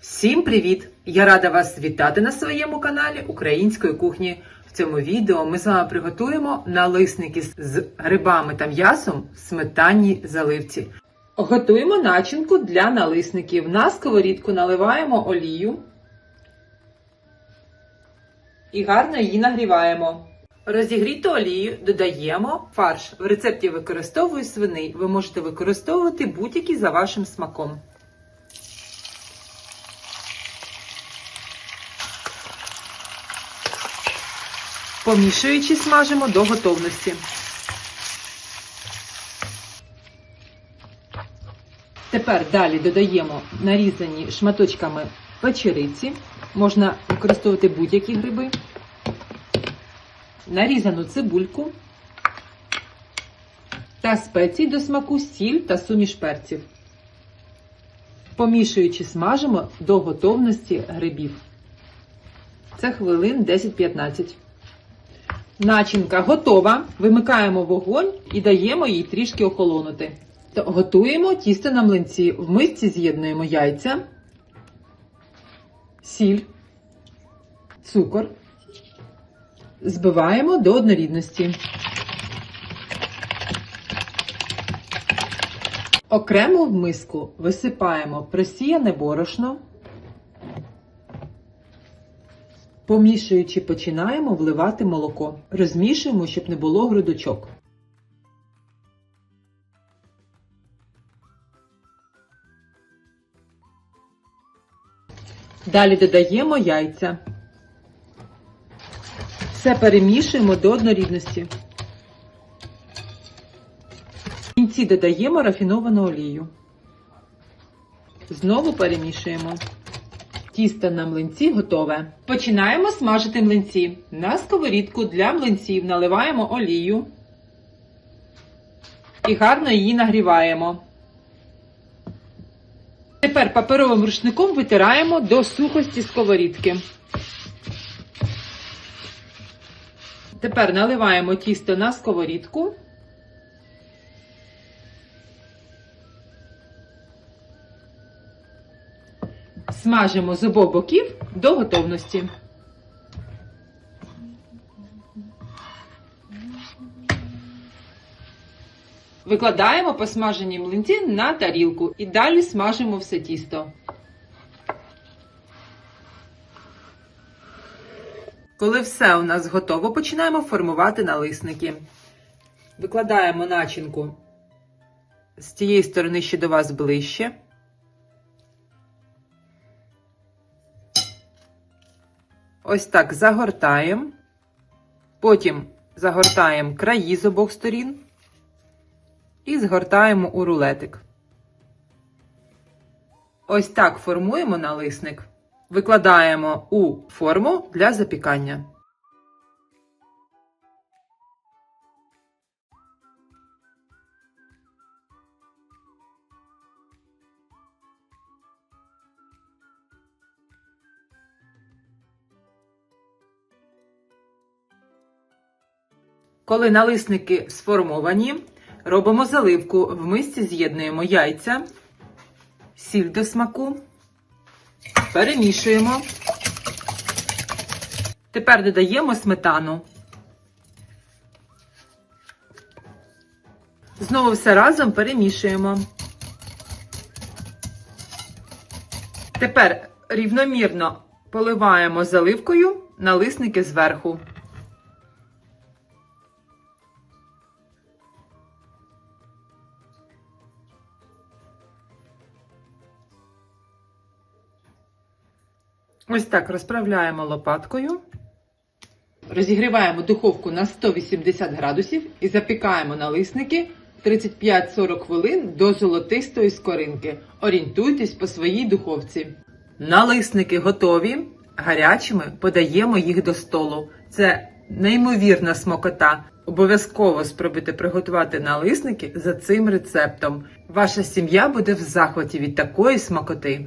Всім привіт! Я рада вас вітати на своєму каналі Української кухні. В цьому відео ми з вами приготуємо налисники з грибами та м'ясом в сметанній заливці. Готуємо начинку для налисників. На сковорідку наливаємо олію і гарно її нагріваємо. Розігріту олію додаємо фарш. В рецепті використовую свиний. Ви можете використовувати будь-який за вашим смаком. Помішуючи, смажимо до готовності. Тепер далі додаємо нарізані шматочками печериці. Можна використовувати будь-які гриби. Нарізану цибульку та спеції до смаку сіль та суміш перців. Помішуючи, смажимо до готовності грибів. Це хвилин 10-15. Начинка готова. Вимикаємо вогонь і даємо їй трішки охолонути. Готуємо тісто на млинці. В мисці з'єднуємо яйця, сіль, цукор. Збиваємо до однорідності. Окремо в миску висипаємо просіяне борошно. Помішуючи, починаємо вливати молоко. Розмішуємо, щоб не було грудочок. Далі додаємо яйця. Все перемішуємо до однорідності. В кінці додаємо рафіновану олію. Знову перемішуємо. Тісто на млинці готове. Починаємо смажити млинці. На сковорідку для млинців наливаємо олію і гарно її нагріваємо. Тепер паперовим рушником витираємо до сухості сковорідки. Тепер наливаємо тісто на сковорідку. Смажимо з обох боків до готовності. Викладаємо посмажені млинці на тарілку і далі смажимо все тісто. Коли все у нас готово, починаємо формувати налисники. Викладаємо начинку з тієї сторони, що до вас ближче. Ось так загортаємо. Потім загортаємо краї з обох сторін і згортаємо у рулетик. Ось так формуємо налисник. Викладаємо у форму для запікання. Коли налисники сформовані, робимо заливку. В мисці з'єднуємо яйця, сіль до смаку, перемішуємо. Тепер додаємо сметану. Знову все разом перемішуємо. Тепер рівномірно поливаємо заливкою налисники зверху. Ось так розправляємо лопаткою. Розігріваємо духовку на 180 градусів і запікаємо налисники 35-40 хвилин до золотистої скоринки. Орієнтуйтесь по своїй духовці. Налисники готові. Гарячими подаємо їх до столу. Це неймовірна смакота. Обов'язково спробуйте приготувати налисники за цим рецептом. Ваша сім'я буде в захваті від такої смакоти.